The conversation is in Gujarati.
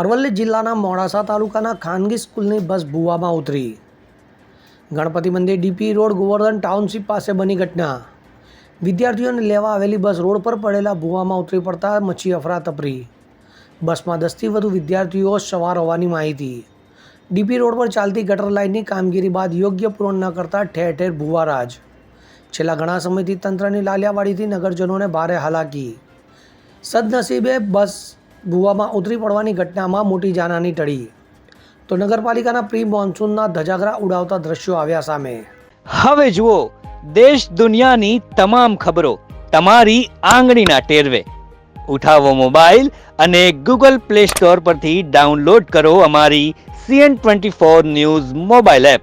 અરવલ્લી જિલ્લાના મોડાસા તાલુકાના ખાનગી સ્કૂલની બસ ભૂવામાં ઉતરી. ગણપતિ મંદિર ડીપી રોડ ગોવર્ધન ટાઉનશીપ પાસે બની ઘટના. વિદ્યાર્થીઓને લેવા આવેલી બસ રોડ પર પડેલા ભૂવામાં ઉતરી પડતા મચી અફરાતફરી બસમાં દસથી વધુ વિદ્યાર્થીઓ સવાર હોવાની માહિતી. ડીપી રોડ પર ચાલતી ગટર લાઇનની કામગીરી બાદ યોગ્ય પૂર્ણ ન કરતા ઠેર ઠેર ભૂવારાજ છેલ્લા ઘણા સમયથી તંત્રની લાલિયાવાડીથી નગરજનોને ભારે હાલાકી. સદનસીબે બસ ભૂવામાં ઉતરી પડવાની ઘટનામાં મોટી જાનહાની ટળી. તો નગરપાલિકાના પ્રી મોન્સૂનના ધજાગરા ઉડાવતા દ્રશ્યો આવ્યા સામે. હવે જુઓ, દેશ દુનિયાની તમામ ખબરો તમારી આંગળીના ટેરવે. ઉઠાવો મોબાઈલ અને ગૂગલ પ્લે સ્ટોર પરથી ડાઉનલોડ કરો અમારી CN twenty four news mobile app.